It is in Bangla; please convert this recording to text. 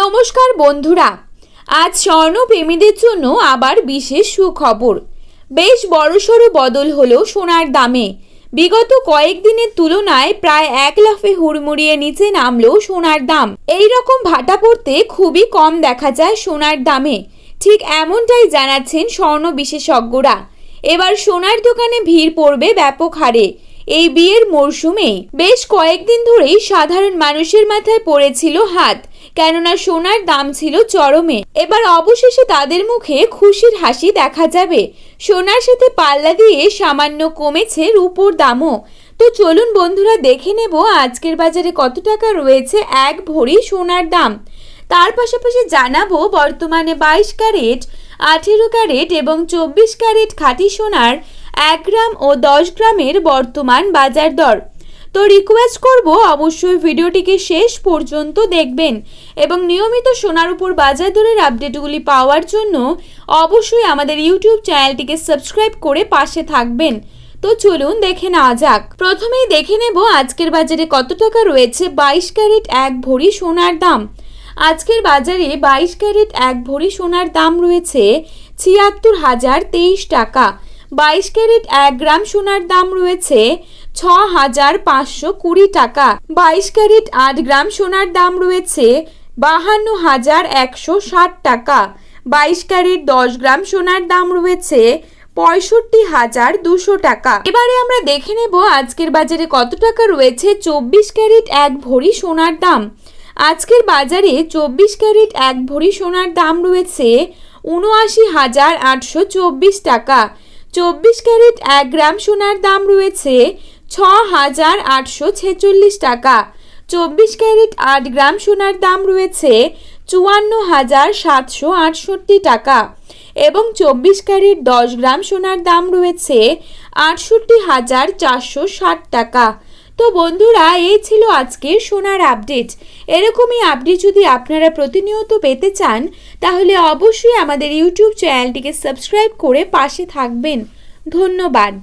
নমস্কার বন্ধুরা, আজ স্বর্ণপ্রেমীদের জন্য আবার বিশেষ সুখবর। বেশ বড়সড় বদল হলো সোনার দামে। বিগত কয়েকদিনের তুলনায় প্রায় এক লাফে হুড়মুড়িয়ে নিচে নামলো সোনার দাম। এই রকম ভাটা পড়তে খুবই কম দেখা যায় সোনার দামে। ঠিক এমনটাই জানাচ্ছেন স্বর্ণ বিশেষজ্ঞরা। এবার সোনার দোকানে ভিড় পড়বে ব্যাপক হারে। এই বিয়ের মরশুমে বেশ কয়েকদিন ধরেই সাধারণ মানুষের মাথায় পড়েছিল হাত। কেননা সোনার দাম ছিল চরমে। এবার অবশেষে তাদের মুখে খুশির হাসি দেখা যাবে। সোনার সাথে পাল্লা দিয়ে সামান্য কমেছে রূপোর দামও। তো চলুন বন্ধুরা, দেখে নেব আজকের বাজারে কত টাকা রয়েছে এক ভরি সোনার দাম। তার পাশাপাশি জানাব বর্তমানে বাইশ ক্যারেট, আঠেরো ক্যারেট এবং চব্বিশ ক্যারেট খাঁটি সোনার এক গ্রাম ও দশ গ্রামের বর্তমান বাজার দর। তো রিকোয়েস্ট করব অবশ্যই ভিডিওটিকে শেষ পর্যন্ত দেখবেন এবং নিয়মিত সোনার উপর বাজার দরের আপডেটগুলি পাওয়ার জন্য অবশ্যই আমাদের ইউটিউব চ্যানেলটিকে সাবস্ক্রাইব করে পাশে থাকবেন। তো চলুন দেখে নেওয়া যাক। প্রথমেই দেখে নেব আজকের বাজারে কত টাকা রয়েছে বাইশ ক্যারেট এক ভরি সোনার দাম। আজকের বাজারে বাইশ ক্যারেট এক ভরি সোনার দাম রয়েছে ছিয়াত্তর হাজার তেইশ টাকা। বাইশ ক্যারেট এক গ্রাম সোনার দাম রয়েছে ছ হাজার পাঁচশো কুড়ি টাকা। বাইশ ক্যারেট আট গ্রাম সোনার দাম রয়েছে বাহান্ন হাজার একশো ষাট টাকা। বাইশ ক্যারেট দশ গ্রাম সোনার দাম রয়েছে পঁয়ষট্টি হাজার দুশো টাকা। এবারে আমরা দেখে নেব আজকের বাজারে কত টাকা রয়েছে চব্বিশ ক্যারেট এক ভরি সোনার দাম। আজকের বাজারে চব্বিশ ক্যারেট এক ভরি সোনার দাম রয়েছে উনআশি হাজার আটশো চব্বিশ টাকা। চব্বিশ ক্যারেট এক গ্রাম সোনার দাম রয়েছে ছ হাজার আটশো ছেচল্লিশ টাকা। চব্বিশ ক্যারেট আট গ্রাম সোনার দাম রয়েছে চুয়ান্ন হাজার সাতশো আটষট্টি টাকা এবং চব্বিশ ক্যারেট দশ গ্রাম সোনার দাম রয়েছে আটষট্টি হাজার চারশো ষাট টাকা। তো বন্ধুরা এই ছিল আজকের সোনার আপডেট। এরকমই আপডেট যদি আপনারা প্রতিনিয়ত পেতে চান, তাহলে অবশ্যই আমাদের ইউটিউব চ্যানেলটিকে সাবস্ক্রাইব করে পাশে থাকবেন। ধন্যবাদ।